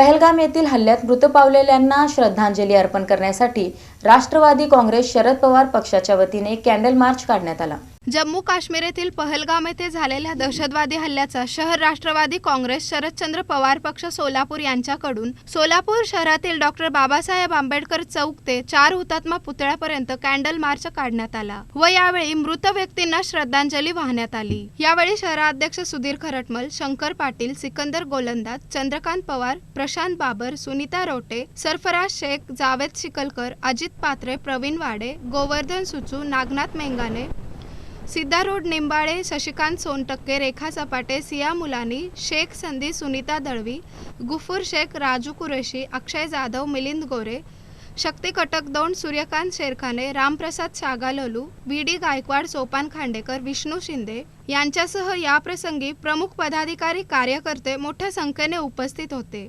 पहलगाम येथील हल्ल्यात मृत पावलेल्यांना श्रद्धांजली अर्पण करण्यासाठी राष्ट्रवादी काँग्रेस शरद पवार पक्षाच्या वतीने कॅन्डल मार्च काढण्यात आला. जम्मू काश्मीर येथील पहलगाम येथे झालेल्या दहशतवादी हल्ल्याचा शहर राष्ट्रवादी काँग्रेस शरदचंद्र पवार पक्ष सोलापूर यांच्याकडून. सोलापूर शहरातील डॉक्टर बाबासाहेब आंबेडकर चौक ते चार हुतात्मा पुतळ्यापर्यंत कॅन्डल मार्च काढण्यात आला व यावेळी मृत व्यक्तींना श्रद्धांजली वाहण्यात आली. यावेळी शहराध्यक्ष सुधीर खरटमल शंकर पाटील सिकंदर गोलंदाज चंद्रकांत पवार प्रशांत बाबर सुनीता रोटे सरफराज शेख जावेद शिकलकर अजित पात्रे प्रवीण वाडे गोवर्धन सुचू नागनाथ मेंगाने सिद्धारूढ निंबाळे शशिकांत सोनटक्के रेखा सपाटे सिया मुलानी शेख संधी सुनीता दळवी गुफूर शेख राजू कुरेशी अक्षय जाधव मिलिंद गोरे शक्ती कटक दोन सूर्यकांत शेरखाने रामप्रसाद शागालोलू व्ही डी गायकवाड सोपान खांडेकर विष्णू शिंदे यांच्यासह याप्रसंगी प्रमुख पदाधिकारी कार्यकर्ते मोठ्या संख्येने उपस्थित होते.